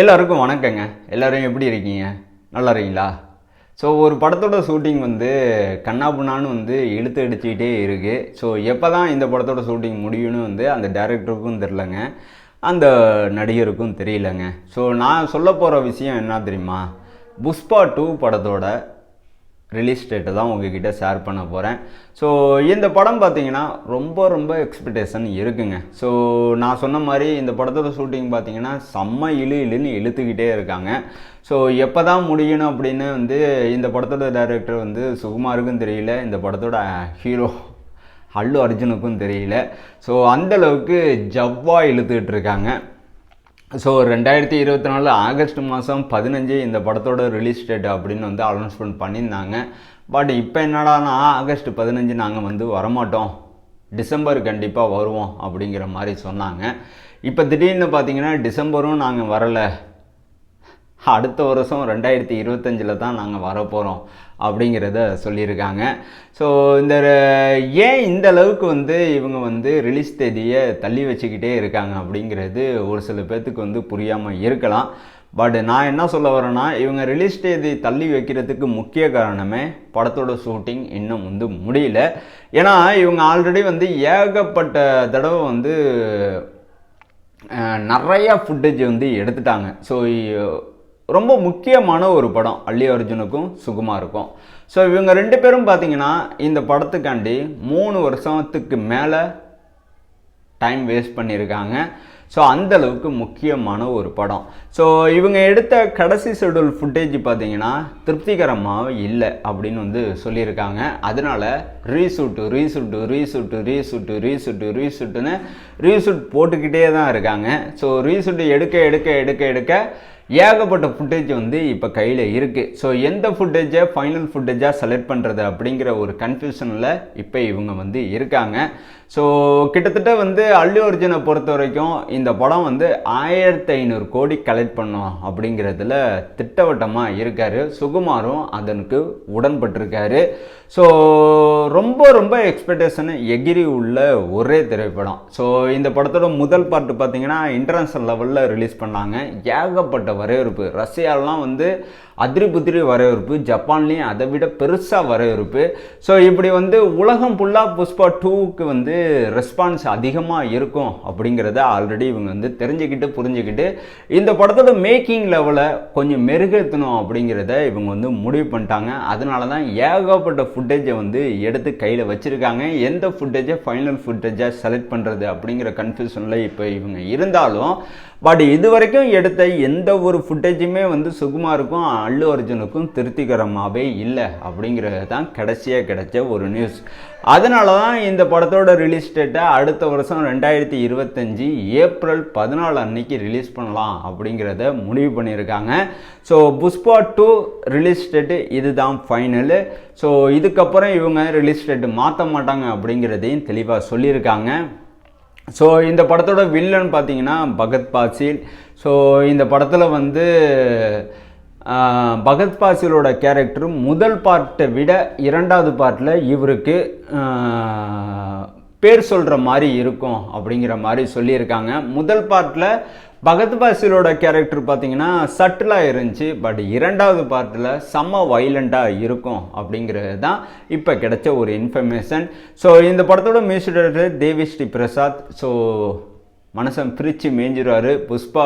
எல்லாருக்கும் வணக்கங்க. எல்லோரும் எப்படி இருக்கீங்க? நல்லா இருக்கீங்களா? ஸோ ஒரு படத்தோட ஷூட்டிங் வந்து கண்ணாபுண்ணான்னு வந்து எடுத்து அடிச்சுக்கிட்டே இருக்குது ஸோ எப்போ தான் இந்த படத்தோட ஷூட்டிங் முடியும்னு வந்து அந்த டேரக்டருக்கும் தெரிலங்க அந்த நடிகருக்கும் தெரியலங்க. ஸோ நான் சொல்ல போகிற விஷயம் என்ன தெரியுமா? புஷ்பா டூ படத்தோட ரிலீஸ் டேட்டை தான் உங்ககிட்ட ஷேர் பண்ண போகிறேன் ஸோ இந்த படம் பார்த்தீங்கன்னா ரொம்ப ரொம்ப எக்ஸ்பெக்டேஷன் இருக்குங்க. ஸோ நான் சொன்ன மாதிரி இந்த படத்தோட ஷூட்டிங் பார்த்தீங்கன்னா செம்ம இழு இழுன்னு இழுத்துக்கிட்டே இருக்காங்க. ஸோ எப்போ தான் முடியணும் அப்படின்னு வந்து இந்த படத்தோட டைரக்டர் வந்து சுகுமாருக்கும் தெரியல இந்த படத்தோட ஹீரோ அல்லு அர்ஜுனுக்கும் தெரியல. ஸோ அந்தளவுக்கு ஜவ்வாக இழுத்துக்கிட்டு இருக்காங்க. ஸோ ரெண்டாயிரத்தி இருபத்தி நாலு ஆகஸ்ட் மாதம் பதினஞ்சு இந்த படத்தோட ரிலீஸ் டேட் அப்படின்னு வந்து அனௌன்ஸ்மெண்ட் பண்ணியிருந்தாங்க. பட் இப்போ என்னடானா ஆகஸ்ட் பதினஞ்சு நாங்கள் வந்து வரமாட்டோம். டிசம்பர் கண்டிப்பாக வருவோம் அப்படிங்கிற மாதிரி சொன்னாங்க. இப்போ திடீர்னு பார்த்தீங்கன்னா டிசம்பரும் நாங்கள் வரலை. அடுத்த வருஷம் ரெண்டாயிரத்தி இருபத்தஞ்சில் தான் நாங்கள் வரப்போகிறோம் அப்படிங்கிறத சொல்லியிருக்காங்க. ஸோ இந்த ஏன் இந்த அளவுக்கு வந்து இவங்க வந்து ரிலீஸ் தேதியை தள்ளி வச்சுக்கிட்டே இருக்காங்க அப்படிங்கிறது ஒரு சில பேர்த்துக்கு வந்து புரியாமல் இருக்கலாம். பட் நான் என்ன சொல்ல வரேன்னா இவங்க ரிலீஸ் தேதி தள்ளி வைக்கிறதுக்கு முக்கிய காரணமே படத்தோட ஷூட்டிங் இன்னும் வந்து முடியல. ஏன்னா இவங்க ஆல்ரெடி வந்து ஏகப்பட்ட தடவை வந்து நிறையா ஃபுட்டேஜ் வந்து எடுத்துட்டாங்க. ஸோ ரொம்ப முக்கியமான ஒரு படம் அல்லி அர்ஜுனுக்கும் சுகுமாருக்கும். ஸோ இவங்க ரெண்டு பேரும் பார்த்தீங்கன்னா இந்த படத்துக்காண்டி மூணு வருஷத்துக்கு மேலே டைம் வேஸ்ட் பண்ணியிருக்காங்க. ஸோ அந்த அளவுக்கு முக்கியமான ஒரு படம். ஸோ இவங்க எடுத்த கடைசி ஷெடியூல் ஃபுட்டேஜ் பார்த்தீங்கன்னா திருப்திகரமாக இல்லை அப்படின்னு வந்து சொல்லியிருக்காங்க. அதனால ரீசூட்டு ரீசூட்டு ரீசூட்டு ரீசூட்டு ரீசூட்டு ரீசூட்டுன்னு ரீசூட் போட்டுக்கிட்டே தான் இருக்காங்க. ஸோ ரீசூட்டு எடுக்க எடுக்க எடுக்க எடுக்க ஏகப்பட்ட ஃபுட்டேஜ் வந்து இப்போ கையில் இருக்குது ஸோ எந்த ஃபுட்டேஜை ஃபைனல் ஃபுட்டேஜாக செலக்ட் பண்ணுறது அப்படிங்கிற ஒரு கன்ஃபியூஷனில் இப்போ இவங்க வந்து இருக்காங்க. ஸோ கிட்டத்தட்ட வந்து அல்லு அர்ஜுனை பொறுத்த வரைக்கும் இந்த படம் வந்து ஆயிரத்தி ஐநூறு கோடி கலெக்ட் பண்ணோம் அப்படிங்கிறதுல திட்டவட்டமாக இருக்கார். சுகுமாரும் அதனுக்கு உடன்பட்டிருக்காரு. ஸோ ரொம்ப ரொம்ப எக்ஸ்பெக்டேஷன் எகிரி உள்ள ஒரே திரைப்படம். ஸோ இந்த படத்தோட முதல் பார்ட்டு பார்த்தீங்கன்னா இன்டர்நேஷ்னல் லெவலில் ரிலீஸ் பண்ணாங்க. ஏகப்பட்ட வரவேற்பு. ரஷ்யாலாம் வந்து அதிரி புத்திரி வரவேற்பு ஜப்பான்லேயும் அதை விட பெருசாக வரவேற்பு. ஸோ இப்படி வந்து உலகம் ஃபுல்லாக புஷ்பா டூவுக்கு வந்து ரெஸ்பான்ஸ் அதிகமாக இருக்கும் அப்படிங்கிறத ஆல்ரெடி இவங்க வந்து தெரிஞ்சுக்கிட்டு புரிஞ்சுக்கிட்டு இந்த படத்தோட மேக்கிங் லெவலை கொஞ்சம் மெருகேற்றணும் அப்படிங்கிறத இவங்க வந்து முடிவு பண்ணிட்டாங்க. அதனால தான் ஏகப்பட்ட ஃபுட்டேஜை வந்து எடுத்து கையில் வச்சுருக்காங்க. எந்த ஃபுட்டேஜை ஃபைனல் ஃபுட்டேஜை செலக்ட் பண்ணுறது அப்படிங்கிற கன்ஃபியூஷனில் இப்போ இவங்க இருந்தாலும் பட் இது வரைக்கும் எடுத்த எந்த ஒரு ஃபுட்டேஜுமே வந்து சுகுமாருக்கும் அல்லு அர்ஜுனுக்கும் திருப்திகரமாகவே இல்லை அப்படிங்கிறது தான் கடைசியாக கிடைச்ச ஒரு நியூஸ் அதனால தான் இந்த படத்தோட ரிலீஸ் டேட்டை அடுத்த வருஷம் ரெண்டாயிரத்தி இருபத்தஞ்சி ஏப்ரல் பதினாலு அன்னைக்கு ரிலீஸ் பண்ணலாம் அப்படிங்கிறத முடிவு பண்ணியிருக்காங்க. So Pushpa two release date இதுதான் ஃபைனலு ஸோ இதுக்கப்புறம் இவங்க ரிலீஸ் டேட்டு மாற்ற மாட்டாங்க அப்படிங்கிறதையும் தெளிவாக சொல்லியிருக்காங்க. ஸோ இந்த படத்தோட வில்லன் பார்த்தீங்கன்னா பகத் பாசில். ஸோ இந்த படத்தில் வந்து பகத் பாசிலோட கேரக்டர் முதல் பார்ட்டை விட இரண்டாவது பார்ட்டில் இவருக்கு பேர் சொல்கிற மாதிரி இருக்கும் அப்படிங்கிற மாதிரி சொல்லியிருக்காங்க. முதல் பார்ட்டில் பகத் பாசிலோட கேரக்டர் பார்த்தீங்கன்னா சட்டிலாக இருந்துச்சு பட் இரண்டாவது பார்ட்டில் செம்ம வைலண்ட்டாக இருக்கும் அப்படிங்கிறது தான் இப்போ கிடைச்ச ஒரு இன்ஃபர்மேஷன் ஸோ இந்த படத்தோட music director Devi Sri Prasad. So மனசன் பிரித்து மேய்ஞ்சிருவார் புஷ்பா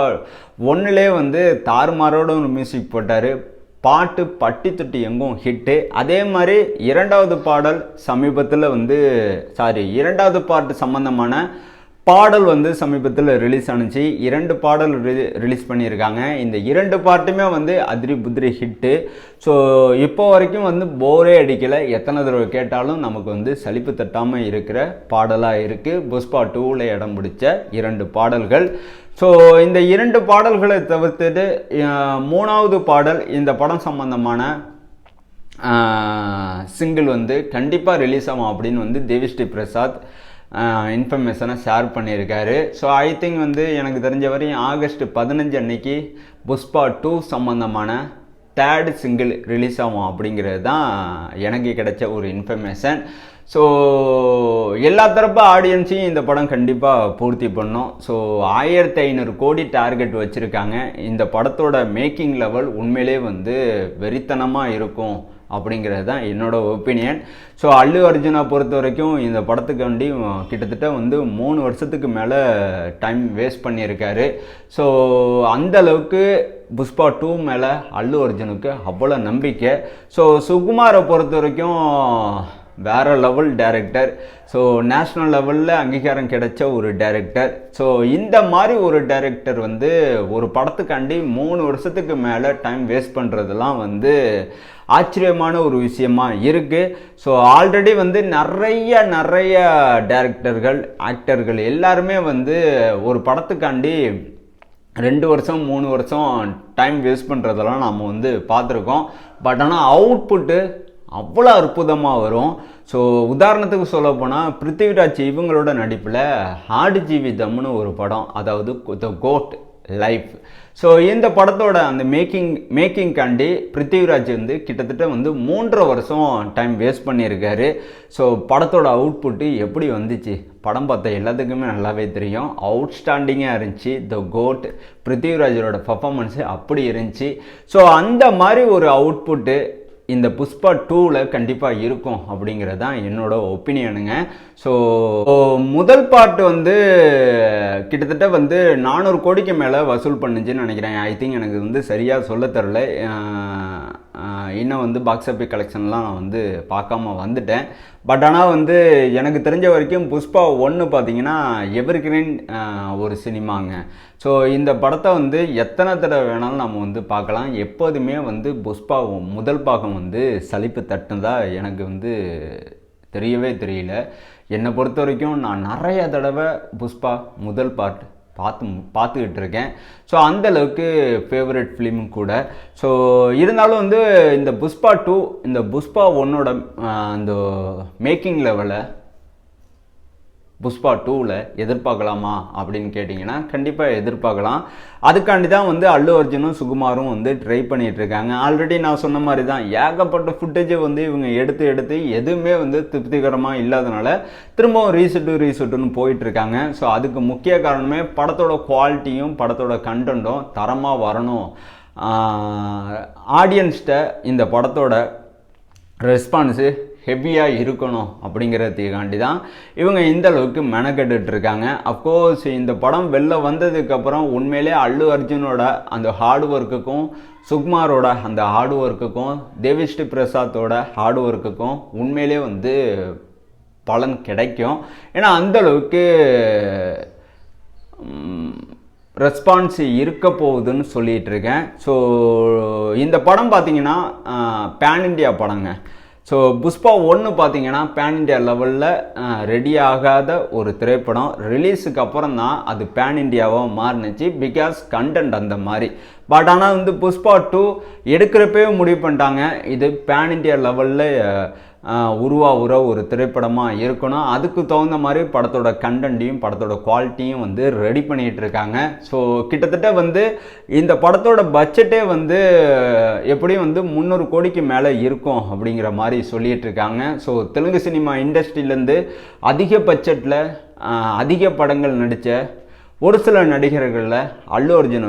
ஒன்றுலே வந்து தாறுமாறோட ஒரு மியூசிக் போட்டார். பாட்டு பட்டி தொட்டி எங்கும் ஹிட்டு அதே மாதிரி இரண்டாவது பாடல் சமீபத்தில் வந்து சாரி இரண்டாவது பாட்டு சம்மந்தமான பாடல் வந்து சமீபத்தில் ரிலீஸ் ஆணுச்சு இரண்டு பாடல் ரிலீஸ் பண்ணியிருக்காங்க. இந்த இரண்டு பாட்டுமே வந்து அதிரி புதிரி ஹிட்டு ஸோ இப்போ வரைக்கும் வந்து போரே அடிக்கலை. எத்தனை தடவை கேட்டாலும் நமக்கு வந்து சலிப்பு தட்டாமல் இருக்கிற பாடலாக இருக்குது புஷ்பா டூவில் இடம் பிடிச்ச இரண்டு பாடல்கள். ஸோ இந்த இரண்டு பாடல்களை தவிர்த்துட்டு மூணாவது பாடல் இந்த படம் சம்பந்தமான சிங்கிள் வந்து கண்டிப்பாக ரிலீஸ் ஆகும் அப்படின்னு வந்து தேவிஸ்ரீ பிரசாத் இன்ஃபர்மேஷனை ஷேர் பண்ணியிருக்காரு. ஸோ ஐ திங்க் வந்து எனக்கு தெரிஞ்ச வரையும் ஆகஸ்ட் பதினஞ்சு அன்னைக்கு புஷ்பா டூ சம்மந்தமான தேர்டு சிங்கிள் ரிலீஸ் ஆகும் அப்படிங்கிறது தான் எனக்கு கிடைச்ச ஒரு இன்ஃபர்மேஷன் ஸோ எல்லா தரப்பு ஆடியன்ஸையும் இந்த படம் கண்டிப்பாக பூர்த்தி பண்ணும். ஸோ ஆயிரத்தி ஐநூறு கோடி டார்கெட் வச்சுருக்காங்க. இந்த படத்தோட மேக்கிங் லெவல் உண்மையிலே வந்து வெறித்தனமாக இருக்கும். அப்படிங்கிறது தான் என்னோட ஒப்பீனியன் ஸோ அல்லு அர்ஜுனை பொறுத்த வரைக்கும் இந்த படத்துக்கு வண்டி கிட்டத்தட்ட வந்து மூணு வருஷத்துக்கு மேலே டைம் வேஸ்ட் பண்ணியிருக்காரு. ஸோ அந்த அளவுக்கு புஷ்பா டூ மேலே அல்லு அர்ஜுனுக்கு அவ்வளோ நம்பிக்கை. ஸோ சுகுமாரை பொறுத்த வரைக்கும் வேற லெவல் டைரக்டர் ஸோ நேஷ்னல் லெவலில் அங்கீகாரம் கிடைச்ச ஒரு டைரக்டர் ஸோ இந்த மாதிரி ஒரு டைரக்டர் வந்து ஒரு படத்துக்காண்டி மூணு வருஷத்துக்கு மேலே டைம் வேஸ்ட் பண்ணுறதெல்லாம் வந்து ஆச்சரியமான ஒரு விஷயமா இருக்குது ஸோ ஆல்ரெடி வந்து நிறைய நிறைய டேரக்டர்கள் ஆக்டர்கள் எல்லாருமே வந்து ஒரு படத்துக்காண்டி ரெண்டு வருஷம் மூணு வருஷம் டைம் வேஸ்ட் பண்ணுறதெல்லாம் நம்ம வந்து பார்த்துருக்கோம். பட் ஆனால் அவுட்புட்டு அவ்வளோ அற்புதமாக வரும். ஸோ உதாரணத்துக்கு சொல்ல போனால் பிருத்திவிராஜ் இவங்களோட நடிப்பில் ஆடு ஜீவிதம்னு ஒரு படம் அதாவது த கோட் லைஃப் ஸோ இந்த படத்தோட அந்த மேக்கிங் மேக்கிங்காண்டி பிருத்திவிராஜ் வந்து கிட்டத்தட்ட வந்து மூன்றரை வருஷம் டைம் வேஸ்ட் பண்ணியிருக்காரு. ஸோ படத்தோட அவுட்புட்டு எப்படி வந்துச்சு? படம் பார்த்த எல்லாத்துக்குமே நல்லாவே தெரியும். அவுட்ஸ்டாண்டிங்காக இருந்துச்சு. த கோட் பிருத்திவிராஜரோட பர்ஃபாமன்ஸு அப்படி இருந்துச்சு. ஸோ அந்த மாதிரி ஒரு அவுட்புட்டு இந்த புஷ்பா டூவில் கண்டிப்பாக இருக்கும் அப்படிங்கிறது தான் என்னோட ஒப்பீனியனுங்க ஸோ முதல் பாட்டு வந்து கிட்டத்தட்ட வந்து நானூறு கோடிக்கு மேலே வசூல் பண்ணுச்சுன்னு நினைக்கிறேன். ஐ திங்க் எனக்கு வந்து சரியாக சொல்ல தெரில இன்னும் வந்து பாக்ஸ் ஆஃபீஸ் கலெக்ஷன்லாம் நான் வந்து பார்க்காம வந்துட்டேன். பட் ஆனால் வந்து எனக்கு தெரிஞ்ச வரைக்கும் புஷ்பா ஒன்று பார்த்தீங்கன்னா எவர்கிரீன் ஒரு சினிமாங்க. ஸோ இந்த படத்தை வந்து எத்தனை தடவை வேணாலும் நம்ம வந்து பார்க்கலாம். எப்போதுமே வந்து புஷ்பா முதல் பாகம் வந்து சலிப்பு தட்டுனதா எனக்கு வந்து தெரியவே தெரியல. என்னை பொறுத்த வரைக்கும் நான் நிறைய தடவை புஷ்பா முதல் பார்ட் பார்த்து பார்த்துக்கிட்டு இருக்கேன் ஸோ அந்தளவுக்கு ஃபேவரட் ஃபிலிம் கூட. ஸோ இருந்தாலும் வந்து இந்த புஷ்பா டூ இந்த புஷ்பா ஒன்னோட அந்த மேக்கிங் லெவலை புஷ்பா டூவில் எதிர்பார்க்கலாமா அப்படின்னு கேட்டிங்கன்னா கண்டிப்பாக எதிர்பார்க்கலாம். அதுக்காண்டி தான் வந்து அல்லு அர்ஜுனும் சுகுமாரும் வந்து ட்ரை பண்ணிகிட்டு இருக்காங்க ஆல்ரெடி நான் சொன்ன மாதிரி தான் ஏகப்பட்ட ஃபுட்டேஜை வந்து இவங்க எடுத்து எடுத்து எதுவுமே வந்து திருப்திகரமாக இல்லாதனால திரும்பவும் ரீசெட்டு ரீசெட்டுன்னு போயிட்டுருக்காங்க. ஸோ அதுக்கு முக்கிய காரணமே படத்தோட குவாலிட்டியும் படத்தோட கண்டென்ட்டும் தரமாக வரணும். ஆடியன்ஸ்கிட்ட இந்த படத்தோட ரெஸ்பான்ஸு ஹெவியாக இருக்கணும் அப்படிங்கிறதுக்காண்டி தான் இவங்க இந்த அளவுக்கு மெனக்கெட்டுட்டு இருக்காங்க அஃப்கோர்ஸ் இந்த படம் வெளில வந்ததுக்கப்புறம் உண்மையிலே அல்லு அர்ஜுனோட அந்த ஹார்ட் ஒர்க்குக்கும் சுகுமாரோட அந்த ஹார்ட் ஒர்க்குக்கும் தேவிஸ்ரீ பிரசாத்தோட ஹார்ட் ஒர்க்குக்கும் உண்மையிலே வந்து பலன் கிடைக்கும். ஏன்னா அந்த அளவுக்கு ரெஸ்பான்ஸ் இருக்க போகுதுன்னு சொல்லிகிட்டு இருக்கேன் ஸோ இந்த படம் பார்த்திங்கன்னா பேன் இண்டியா படங்க. ஸோ புஷ்பா ஒன்று பார்த்தீங்கன்னா பேன் இண்டியா லெவலில் ரெடி ஆகாத ஒரு திரைப்படம். ரிலீஸுக்கு அப்புறம் தான் அது பேன் இண்டியாவாக மாறினுச்சு. பிகாஸ் கண்டென்ட் அந்த மாதிரி. பட் ஆனால் வந்து புஷ்பா டூ எடுக்கிறப்பவே முடிவு பண்ணிட்டாங்க. இது பேன் இண்டியா லெவலில் உருவாகிற ஒரு திரைப்படமாக இருக்கணும். அதுக்கு தகுந்த மாதிரி படத்தோட கண்டென்ட்டையும் படத்தோட குவாலிட்டியும் வந்து ரெடி பண்ணிகிட்டு இருக்காங்க. ஸோ கிட்டத்தட்ட வந்து இந்த படத்தோட பட்ஜெட்டே வந்து எப்படியும் வந்து முந்நூறு கோடிக்கு மேலே இருக்கும் அப்படிங்கிற மாதிரி சொல்லிகிட்டு இருக்காங்க. ஸோ தெலுங்கு சினிமா இண்டஸ்ட்ரியிலேருந்து அதிக பட்ஜெட்டில் அதிக படங்கள் நடித்த ஒரு சில நடிகர்களில் அல்லு அர்ஜுன்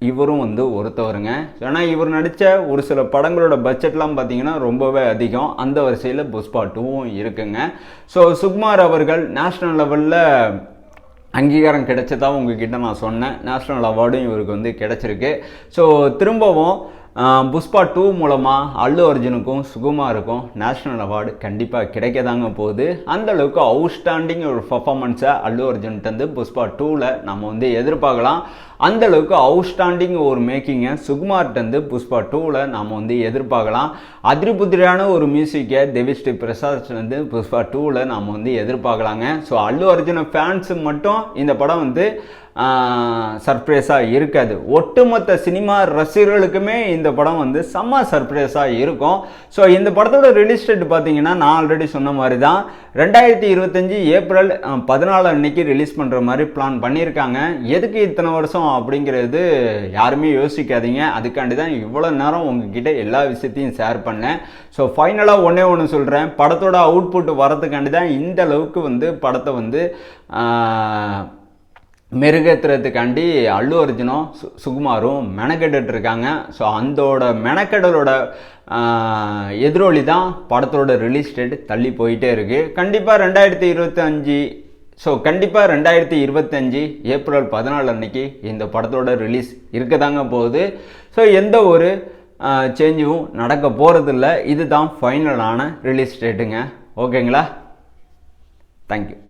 இவரும் வந்து ஒருத்தவருங்க. ஏன்னா இவர் நடித்த ஒரு சில படங்களோட பட்ஜெட்லாம் பார்த்தீங்கன்னா ரொம்பவே அதிகம். அந்த வரிசையில் புஷ்பா டூவும் இருக்குங்க. ஸோ சுகுமார் அவர்கள் நேஷ்னல் லெவலில் அங்கீகாரம் கிடைச்சதா உங்ககிட்ட நான் சொன்னேன். நேஷ்னல் அவார்டும் இவருக்கு வந்து கிடைச்சிருக்கு. ஸோ திரும்பவும் புஷ்பா டூ மூலமாக அல்லு அர்ஜுனுக்கும் சுகுமாருக்கும் நேஷ்னல் அவார்டு கண்டிப்பாக கிடைக்க தாங்க போகுது. அந்த அளவுக்கு அவுட்ஸ்டாண்டிங் ஒரு பர்ஃபார்மன்ஸை அல்லு அர்ஜுன்ட்டு புஷ்பா டூவில் நம்ம வந்து எதிர்பார்க்கலாம். அந்த அளவுக்கு அவுட்ஸ்டாண்டிங் ஒரு மேக்கிங்கை சுகுமார்ட்டேருந்து புஷ்பா டூவில் நாம் வந்து எதிர்பார்க்கலாம். அதிர்புதிரியான ஒரு மியூசிக்கை தேவிஸ்ரீ பிரசாத்லேருந்து புஷ்பா டூவில் நாம் வந்து எதிர்பார்க்கலாங்க. ஸோ அல்லு அர்ஜுன ஃபேன்ஸு மட்டும் இந்த படம் வந்து சர்ப்ரைஸாக இருக்காது. ஒட்டுமொத்த சினிமா ரசிகர்களுக்குமே இந்த படம் வந்து செம்ம சர்ப்ரைஸாக இருக்கும். ஸோ இந்த படத்தோட ரிலீஸ் டேட் பார்த்தீங்கன்னா நான் ஆல்ரெடி சொன்ன மாதிரி தான் ரெண்டாயிரத்தி இருபத்தஞ்சி ஏப்ரல் பதினாலு அன்னைக்கு ரிலீஸ் பண்ணுற மாதிரி பிளான் பண்ணியிருக்காங்க. எதுக்கு இத்தனை வருஷம் அப்படிங்கிறது யாருமே யோசிக்காதீங்க. அதுக்காண்டி தான் இவ்வளோ நேரம் உங்ககிட்ட எல்லா விஷயத்தையும் ஷேர் பண்ணேன். ஸோ ஃபைனலாக ஒன்றே ஒன்று சொல்கிறேன் படத்தோட அவுட்புட் வரதுக்காண்டி தான் இந்த அளவுக்கு வந்து படத்தை வந்து மெருகேற்றுறதுக்காண்டி அல்லு அர்ஜுனும் சு சுகுமாரும் மெனக்கெட்டு இருக்காங்க ஸோ அந்தோட மெனக்கெடலோட எதிரொலி தான் படத்தோட ரிலீஸ் டேட் தள்ளி போயிட்டே இருக்குது கண்டிப்பாக ரெண்டாயிரத்தி இருபத்தஞ்சி ஸோ கண்டிப்பாக ரெண்டாயிரத்தி இருபத்தஞ்சி ஏப்ரல் பதினாலு அன்னைக்கு இந்த படத்தோட ரிலீஸ் இருக்க தாங்க போகுது. ஸோ எந்த ஒரு சேஞ்சும் நடக்க போகிறதில்ல இதுதான் ஃபைனலான ரிலீஸ் டேட்டுங்க ஓகேங்களா தேங்க்யூ